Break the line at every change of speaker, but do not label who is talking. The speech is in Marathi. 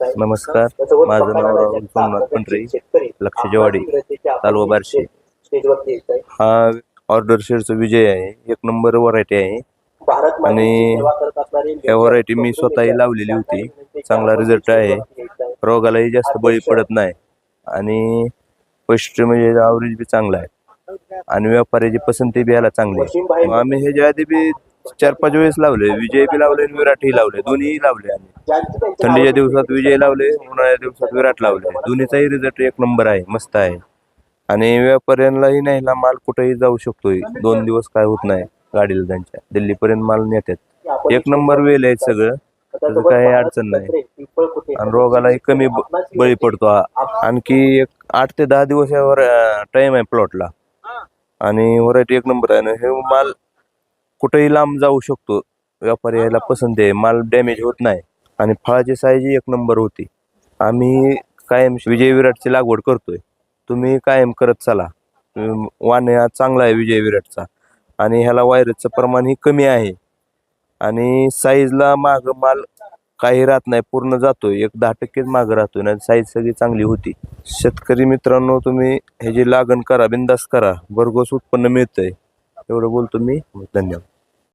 नमस्कार. माझं नाव राहुल सोमनाथ पंढरे लक्षजेवाडी तालुका बार्शी. हा ऑर्डर शेअरचा विजय आहे. एक नंबर व्हरायटी आहे. आणि या व्हरायटी मी स्वतःही लावलेली होती. चांगला रिझल्ट आहे. रोगालाही जास्त बळी पडत नाही. आणि वैशिष्ट्य म्हणजे आवरेज बी चांगला आहे. आणि व्यापाऱ्याची पसंती बी याला चांगली आहे. मग आम्ही ह्याच्या आधी बी चार पाच वेळेस लावले. विजय बी लावले आणि विराटही लावले. दोन्हीही लावले आम्ही. थंडीच्या दिवसात विजय लावले उन्हाळ्याच्या दिवसात विराट लावले. दोन्हीचाही रिझल्ट एक नंबर आहे. मस्त आहे. आणि व्यापाऱ्यांनाही नाही माल कुठेही जाऊ शकतोय. दोन दिवस काय होत नाही गाडीला त्यांच्या. दिल्लीपर्यंत माल नेतात एक नंबर वेल आहे सगळं. त्याचं काही अडचण नाही. आणि रोगालाही कमी बळी पडतो. आणखी एक आठ ते दहा दिवसावर टाइम आहे प्लॉटला आणि व्हरायटी एक नंबर आहे. ना हे माल कुठेही लांब जाऊ शकतो. व्यापारी यायला पसंत आहे. माल डॅमेज होत नाही. आणि फळाची साईज एक नंबर होती. आम्ही कायम विजय विराटची लागवड करतोय. तुम्ही कायम करत चला. वाणे हा चांगला आहे विजय विराटचा. आणि ह्याला व्हायरसचं प्रमाणही कमी आहे. आणि साईजला माग माल काही राहत नाही. पूर्ण जातोय. एक दहा टक्केच मागं राहतोय. ना साईज सगळी चांगली होती. शेतकरी मित्रांनो तुम्ही ह्याची लागण करा बिंदास करा. भरघोस उत्पन्न मिळतंय. एवढं बोलतो मी. धन्यवाद.